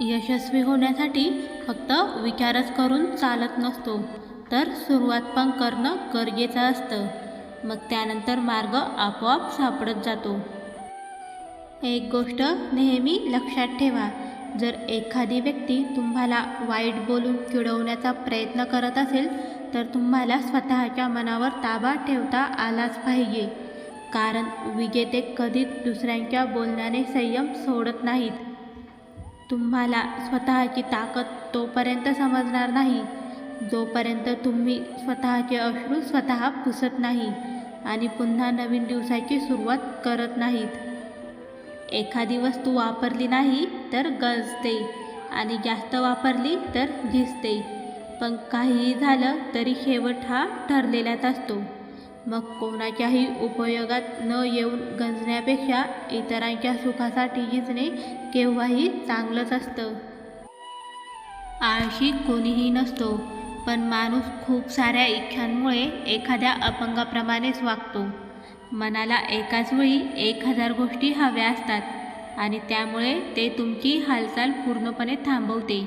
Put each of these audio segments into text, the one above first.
यशस्वी होण्यासाठी फक्त विचारच करून चालत नसतो. तर सुरुवात पण करणं गरजेचं असतं. मग त्यानंतर मार्ग आपोआप सापडत जातो. एक गोष्ट नेहमी लक्षात ठेवा. जर एखादी व्यक्ती तुम्हाला वाईट बोलून चिडवण्याचा प्रयत्न करत असेल तर तुम्हाला स्वतःच्या मनावर ताबा ठेवता आलाच पाहिजे. कारण विजेते कधीच दुसऱ्यांच्या बोलण्याने संयम सोडत नाहीत. तुम्हाला स्वतःची ताकद तोपर्यंत समजणार नाही जोपर्यंत तुम्ही स्वतःचे अश्रू स्वतः पुसत नाही आणि पुन्हा नवीन दिवसाची सुरुवात करत नाहीत. एखादी वस्तू वापरली नाही तर गजते आणि जास्त वापरली तर झिजते पण काहीही झालं तरी शेवट हा ठरलेलाच असतो. मग कोणाच्याही उपयोगात न येऊन गंजण्यापेक्षा इतरांच्या सुखासाठी झिजणे केव्हाही चांगलंच असतं. आळशी कोणीही नसतो पण माणूस खूप साऱ्या इच्छांमुळे एखाद्या अपंगाप्रमाणेच वागतो. मनाला एकाच वेळी एक हजार गोष्टी हव्या असतात आणि त्यामुळे ते तुमची हालचाल पूर्णपणे थांबवते.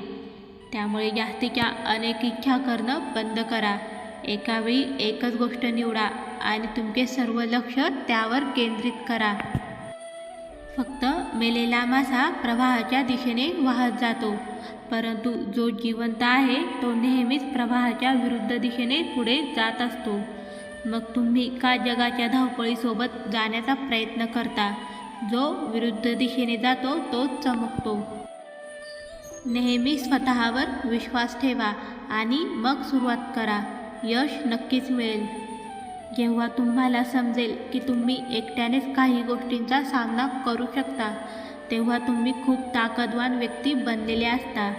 त्यामुळे जास्तीच्या अनेक इच्छा करणं बंद करा. एकावेळी एकच गोष्ट निवडा. आणि तुमचे सर्व लक्ष त्यावर केंद्रित करा. फक्त मेलेला मासा प्रवाहाच्या दिशेने वाहत जातो. परंतु जो जिवंत आहे तो नेहमीच प्रवाहाच्या विरुद्ध दिशेने पुढे जात असतो. मग तुम्ही का जगाच्या धावपळीसोबत जाण्याचा प्रयत्न करता? जो विरुद्ध दिशेने जातो तो चमकतो. नेहमी स्वतःवर विश्वास ठेवा आणि मग सुरुवात करा. यश नक्कीच मिळेल. जेव्हा तुम्हाला समजेल की तुम्ही एकट्यानेच काही गोष्टींचा सामना करू शकता तेव्हा तुम्ही खूप ताकदवान व्यक्ती बनलेले असता.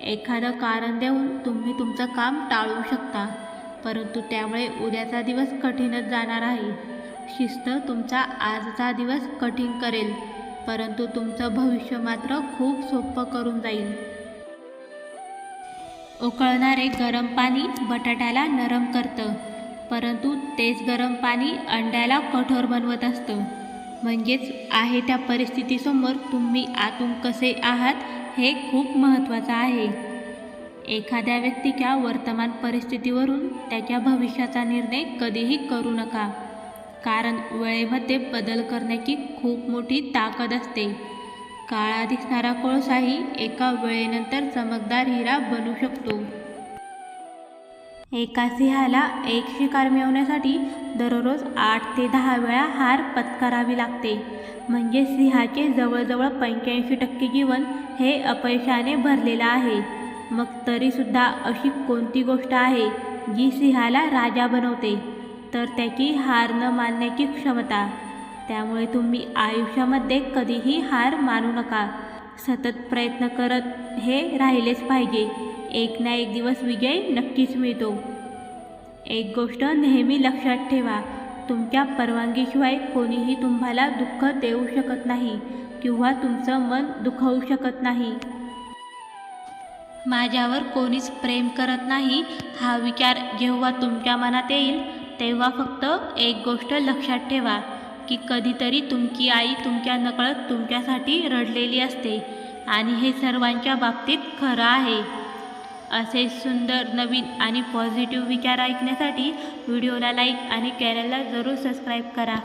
एखादं कारण देऊन तुम्ही तुमचं काम टाळू शकता परंतु त्यामुळे उद्याचा दिवस कठीणच जाणार आहे. शिस्त तुमचा आजचा दिवस कठीण करेल परंतु तुमचं भविष्य मात्र खूप सोपं करून जाईल. उकळणारे गरम पाणी बटाट्याला नरम करतं. परंतु तेच गरम पाणी अंड्याला कठोर बनवत असतं. म्हणजेच आहे त्या परिस्थितीसमोर तुम्ही आतून कसे आहात हे खूप महत्त्वाचं आहे. एखाद्या व्यक्तीच्या वर्तमान परिस्थितीवरून त्याच्या भविष्याचा निर्णय कधीही करू नका. कारण वेळेमध्ये बदल करण्याची खूप मोठी ताकद असते. काळा दिसणारा कोळसाही एका वेळेनंतर चमकदार हिरा बनू शकतो. एका सिंहाला एक शिकार मिळवण्यासाठी दररोज आठ ते दहा वेळा हार पत्करावी लागते. म्हणजे सिंहाचे जवळजवळ पंच्याऐंशी टक्के जीवन हे अपयशाने भरलेलं आहे. मग तरीसुद्धा अशी कोणती गोष्ट आहे जी सिंहाला राजा बनवते? तर त्याची हार न मानण्याची क्षमता. त्यामुळे तुम्ही आयुष्यामध्ये कधीही हार मानू नका. सतत प्रयत्न करत हे राहिलेच पाहिजे. एक ना एक दिवस विजय नक्कीच मिळतो. एक गोष्ट नेहमी लक्षात ठेवा तुमच्या परवानगीशिवाय कोणीही तुम्हाला दुःख देऊ शकत नाही किंवा तुमचं मन दुखवू शकत नाही. माझ्यावर कोणीच प्रेम करत नाही हा विचार जेव्हा तुमच्या मनात येईल तेव्हा फक्त एक गोष्ट लक्षात ठेवा की कधीतरी तुमची आई तुमच्या नकळत तुमच्यासाठी रडलेली असते आणि हे सर्वांच्या बाबतीत खरं आहे. असे सुंदर नवीन आणि पॉझिटिव्ह विचार ऐकण्यासाठी व्हिडिओला लाईक आणि चॅनलला जरूर सबस्क्राईब करा.